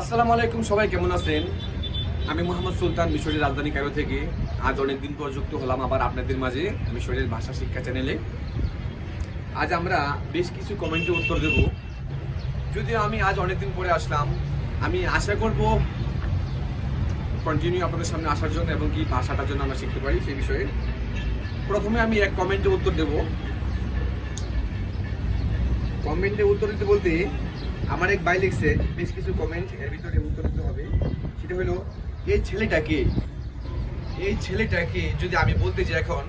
আসসালামু আলাইকুম, সবাই কেমন আছেন? আমি মোহাম্মদ সুলতান, মিশরের রাজধানী কায়রো থেকে। আজ অনেকদিন পর যুক্ত হলাম আবার আপনাদের মাঝে মিশরের ভাষা শিক্ষা চ্যানেলে। আজ আমরা বেশ কিছু কমেন্টের উত্তর দেব। যদিও আমি আজ অনেকদিন পরে আসলাম, আমি আশা করব কন্টিনিউ আপনাদের সামনে আসার জন্য এবং কি ভাষাটার জন্য আমরা শিখতে পারি সেই বিষয়ে। প্রথমে আমি এক কমেন্টের উত্তর দেব। কমেন্টে উত্তর দিতে বলতে আমার এক ভাই লিখছে, বেশ কিছু কমেন্ট এর ভিতরে উত্তর দিতে হবে। সেটা হলো, এই ছেলেটাকে এই ছেলেটাকে যদি আমি বলতে যাই এখন,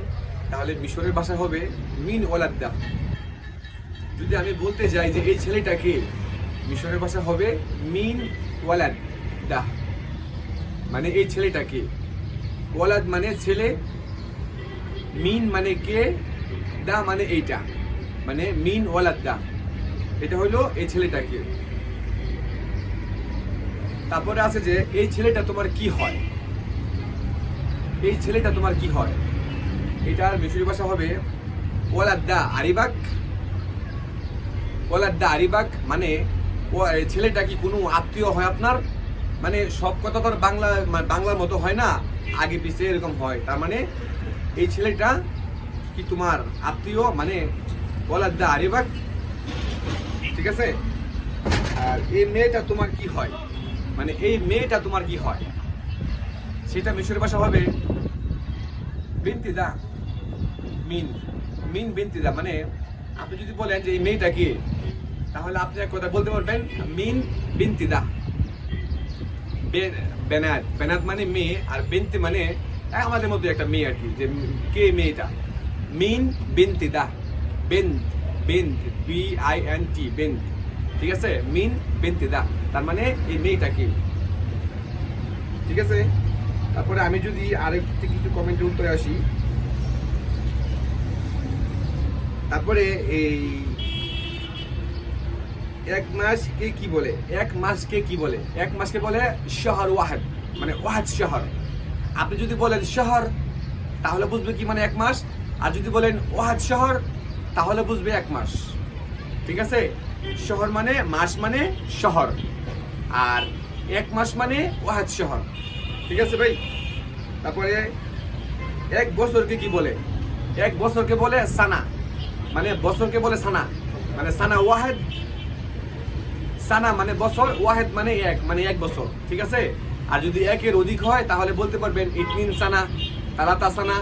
তাহলে মিশরের ভাষা হবে মিন ওলাদ্দা যদি আমি বলতে যাই যে এই ছেলেটাকে, মিশরের ভাষা হবে মিন ওয়ালাদ দা মানে এই ছেলেটাকে। ওয়ালাদ মানে ছেলে, মিন মানে কে, দা মানে এইটা। মানে মিন ওয়ালাদ দা এটা হইল এই ছেলেটাকে। তারপরে আছে যে, এই ছেলেটা তোমার কি হয়? এই ছেলেটা তোমার কি হয়? এটার মিশরি ভাষা হবে ওয়ালাদ্দা আরিবাক। ওয়ালাদ্দা আরিবাক মানে ও ছেলেটা কি কোনো আত্মীয় হয় আপনার? মানে সব কথা তো বাংলা মানে বাংলার মতো হয় না? আগে পিছিয়ে এরকম হয়। তার মানে এই ছেলেটা কি তোমার আত্মীয়? মানে ওয়ালাদ্দা আরিবাক ঠিক আছে? আর এই মেয়েটা তোমার কি হয়? মানে এই মেয়েটা তোমার কি হয়? সেটা মিশরের ভাষা হবে বিন্তিদা, মিন মিন বিন্তিদা মানে আপনি যদি বলেন যে এই মেয়েটা কি, তাহলে আপনি এক কথা বলতে পারবেন, মিন বিন্তিদা। বে- বেনাত বেনাত মানে মেয়ে আর বিনতি মানে আমাদের মধ্যে একটা মেয়ে আর কি, যে কে মেয়েটা? মিন বিন্তিদা বিন্ত বিন্ত বি আই এন টি বিন্ত ঠিক আছে? মিন বিন্তিদা তার মানে এই মেয়েটা কি ঠিক আছে? তারপরে আমি যদি আরেকটি কিছু কমেন্টের উত্তরে আসি। তারপরে এই এক মাসকে কি বলে? এক মাসকে কি বলে? এক মাসকে বলে শহর ওয়াহেদ মানে ওয়াহেদ শহর। আপনি যদি বলেন শহর, তাহলে বুঝবে কি মানে এক মাস? আর যদি বলেন ওয়াহেদ শহর তাহলে বুঝবে এক মাস। ঠিক আছে? শহর মানে মাস মানে শহর। আর এক মাস মানে ওয়াহেদ শহর। ঠিক আছে ভাই? তারপরে এক বছরকে কি বলে? এক বছরকে বলে সানা। মানে বছরকে বলে সানা। মানে সানা ওয়াহেদ। সানা মানে বছর, ওয়াহেদ মানে এক মানে এক বছর। ঠিক আছে? আর যদি একের অধিক হয়, তাহলে বলতে পারবেন ইতমিন সানা, তালাতা সানা,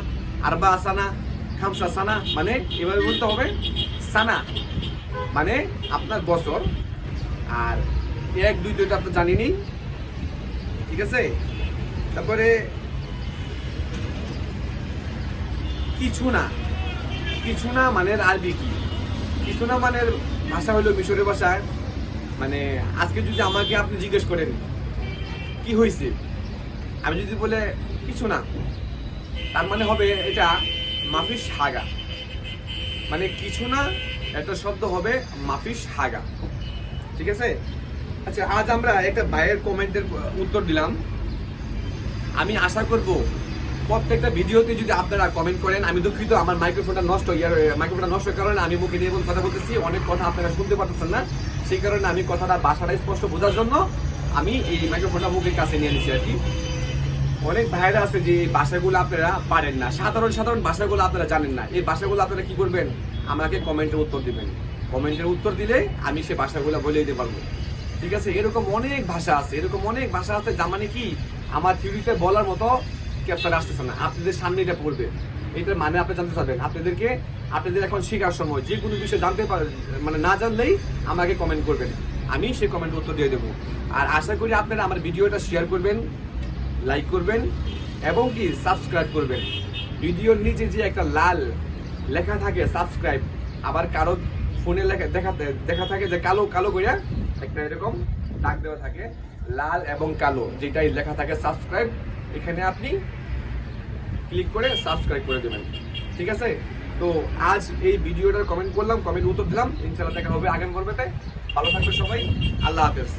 আরবা সানা খামসা সানা মানে এভাবে বলতে হবে সানা মানে আপনার বছর। আর এক, দুই, দুইটা আপনি জানিনি। ঠিক আছে? তারপরে কিছু না। কিছু না মানের আরবি কি? কিছু না মানের ভাষা হলো মিশরের ভাষায় মানে আজকে যদি আমাকে আপনি জিজ্ঞেস করেন, কি হয়েছে আমি যদি বলে কিছু না, তার মানে হবে এটা মাফিস হাগা। মানে কিছু না, একটা শব্দ হবে মাফিস হাগা। ঠিক আছে? আচ্ছা আজ আমরা একটা ভাইয়ের কমেন্টের উত্তর দিলাম। আমি আশা করব প্রত্যেকটা ভিডিওতে যদি আপনারা কমেন্ট করেন, আমি দুঃখিত, আমার মাইক্রোফোনটা নষ্ট ইয়ার মাইক্রোফোনটা নষ্ট কারণে আমি মুখে নিয়ে কথা বলতেছি, অনেক কথা আপনারা শুনতে পারতেছেন না। সেই কারণে আমি কথাটা বাসাটা স্পষ্ট বোঝার জন্য আমি এই মাইক্রোফোনটা মুখের কাছে নিয়ে নিচ্ছি আর কি। অনেক ভাইরা আছে যে এই ভাষাগুলো আপনারা পারেন না। সাধারণ সাধারণ ভাষাগুলো আপনারা জানেন না। এই বাসাগুলো আপনারা কি করবেন? আমাকে কমেন্টের উত্তর দিবেন। কমেন্টের উত্তর দিলে আমি সে ভাষাগুলো বলে দিতে পারব। ঠিক আছে? এরকম অনেক ভাষা আছে। এরকম অনেক ভাষা আছে যা মানে কি? আমার থিওরিতে বলার মতো ক্যাপচার আসতেছে না। আপনাদের সামনে এটা পড়বে। এটার মানে আপনি জানতে চাবেন আপনাদেরকে, আপনাদের এখন শেখার সময়। যে কোনো বিষয়ে জানতে পারেন মানে না জানলেই আমাকে কমেন্ট করবেন। আমি সেই কমেন্ট উত্তর দিয়ে দেবো। আর আশা করি আপনারা আমার ভিডিওটা শেয়ার করবেন। লাইক করবেন এবং কি সাবস্ক্রাইব করবেন। ভিডিওর নিচে যে একটা লাল লেখা থাকে সাবস্ক্রাইব আবার কারও ফোনে লেখা দেখা দেখা থাকে যে কালো কালো কইরা একটা এরকম দাগ দেওয়া থাকে, লাল এবং কালো, যেটাই লেখা থাকে সাবস্ক্রাইব এখানে আপনি ক্লিক করে সাবস্ক্রাইব করে দেবেন। ঠিক আছে? তো আজ এই ভিডিওটার কমেন্ট করলাম কমেন্ট উত্তর দিলাম। ইনশাআল্লাহ দেখা হবে আগামী পর্বেতে ভালো থাকবে সবাই। আল্লাহ হাফেজ।